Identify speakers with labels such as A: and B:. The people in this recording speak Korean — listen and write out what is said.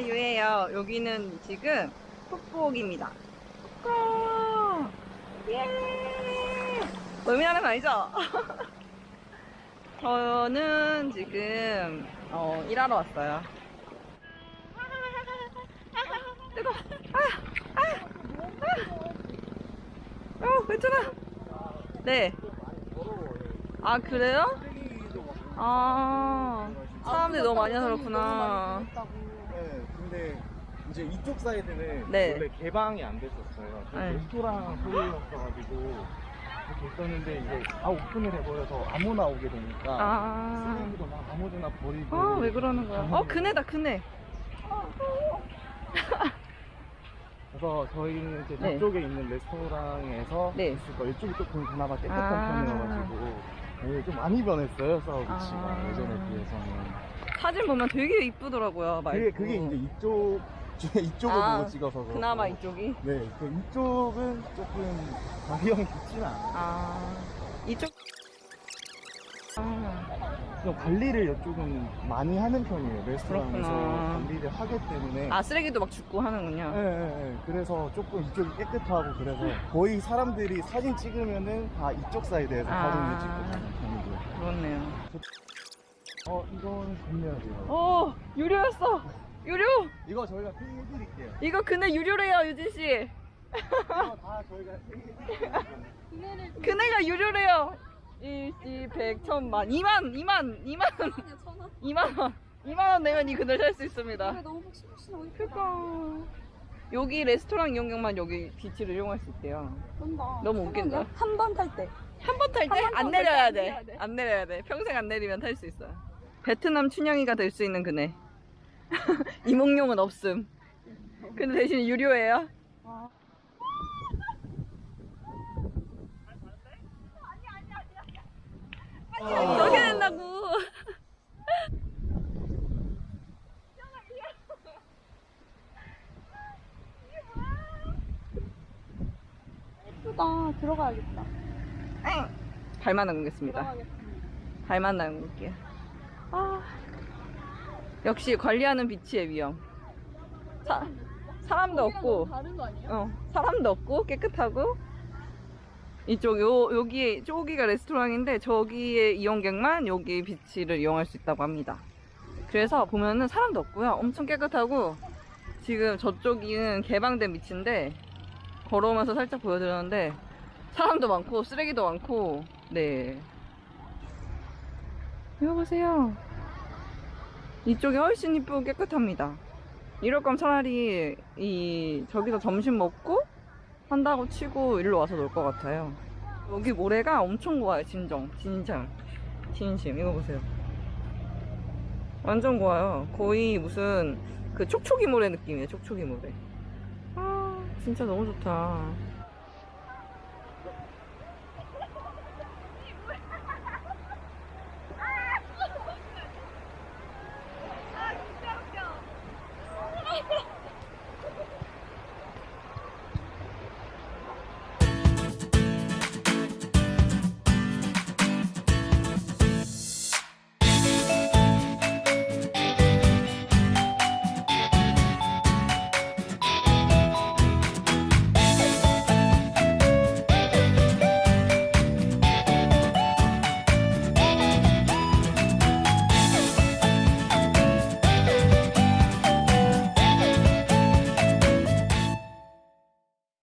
A: 유예요. 여기는 지금 풋복입니다. 푸꾸! 예! 의미하는 거 아니죠? 저는 지금 어, 일하러 왔어요. 뜨거. 아, 아, 아. 어, 괜찮아. 네. 아 그래요? 아 사람들이 너무 많이 와서 그렇구나.
B: 네, 근데 이제 이쪽 사이드는
A: 네.
B: 원래 개방이 안 됐었어요. 그
A: 네.
B: 레스토랑 소유였어가지고 이렇게 있었는데 이제 다 오픈을 해버려서 아무나 오게 되니까
A: 아,
B: 쓰레기도 막 아무데나 버리고.
A: 아 왜 그러는 거야? 어 그네다 그네.
B: 그래서 저희는 이제
A: 네.
B: 저쪽에 있는 레스토랑에서
A: 네.
B: 있을 거예요. 이쪽이 조금 그나마 깨끗한
A: 아.
B: 편이어가지고 네, 좀 많이 변했어요 사업 위치가
A: 아.
B: 예전에 비해서는.
A: 사진 보면 되게 이쁘더라고요. 맑고.
B: 그게 그게 이제 이쪽 중에 이쪽을
A: 아,
B: 보고 찍어서 그렇고.
A: 그나마 이쪽이.
B: 네, 그 이쪽은 조금 가격이 좋지는 않아요.
A: 아 이쪽. 아,
B: 좀 관리를 이쪽은 많이 하는 편이에요. 레스토랑에서
A: 그렇구나.
B: 관리를 하기 때문에.
A: 아 쓰레기도 막 줍고 하는군요.
B: 네, 네, 네. 그래서 조금 이쪽이 깨끗하고 그래서 거의 사람들이 사진 찍으면은 다 이쪽 사이드에서
A: 아.
B: 사진을 찍고 편이고요.
A: 그렇네요.
B: 어, 이건 건너야 돼요.
A: 오 유료였어. 유료.
B: 이거 저희가 페이해드릴게요.
A: 이거 그네 유료래요 유진 씨.
B: 이거 다 저희가 페이해드릴게요.
A: 그네가 유료래요. 일시 백 천만 이만 이만 이만
C: 천원.
A: 이만 원 이만 원 내면 이 그네 살수 있습니다.
C: 너무 푹신푹신하고
A: 그니까 여기 레스토랑 이용객만 여기 비치를 이용할 수 있대요.
C: 예쁜다.
A: 너무 웃긴다.
C: 한번 탈 때.
A: 한 번탈때
C: 한번
A: 안
C: 탈
A: 내려야
C: 때
A: 돼.
C: 안 내려야 돼.
A: 안 내려야 돼. 평생 안 내리면 탈 수 있어요. 베트남 춘향이가 될 수 있는 그네. 이몽룡은 없음. 근데 대신 유료예요.
C: 아.
A: 어떻게 된다고?
C: 예쁘다. 들어가야겠다.
A: 발만
C: 담그겠습니다.
A: 발만 담글게요. 아, 역시 관리하는 비치의 위험. 사, 사람도 없고,
C: 다른 거 아니야?
A: 어, 사람도 없고 깨끗하고 이쪽 요 여기 저기가 레스토랑인데 저기의 이용객만 여기 비치를 이용할 수 있다고 합니다. 그래서 보면은 사람도 없고요. 엄청 깨끗하고 지금 저쪽은 개방된 비치인데 걸어오면서 살짝 보여드렸는데 사람도 많고 쓰레기도 많고 네. 이거 보세요. 이쪽이 훨씬 이쁘고 깨끗합니다. 이럴 거면 차라리 이 저기서 점심 먹고 한다고 치고 일로 와서 놀 것 같아요. 여기 모래가 엄청 고와요. 진정, 진정, 진심. 이거 보세요. 완전 고와요. 거의 무슨 그 촉촉이 모래 느낌이에요. 촉촉이 모래. 아, 진짜 너무 좋다.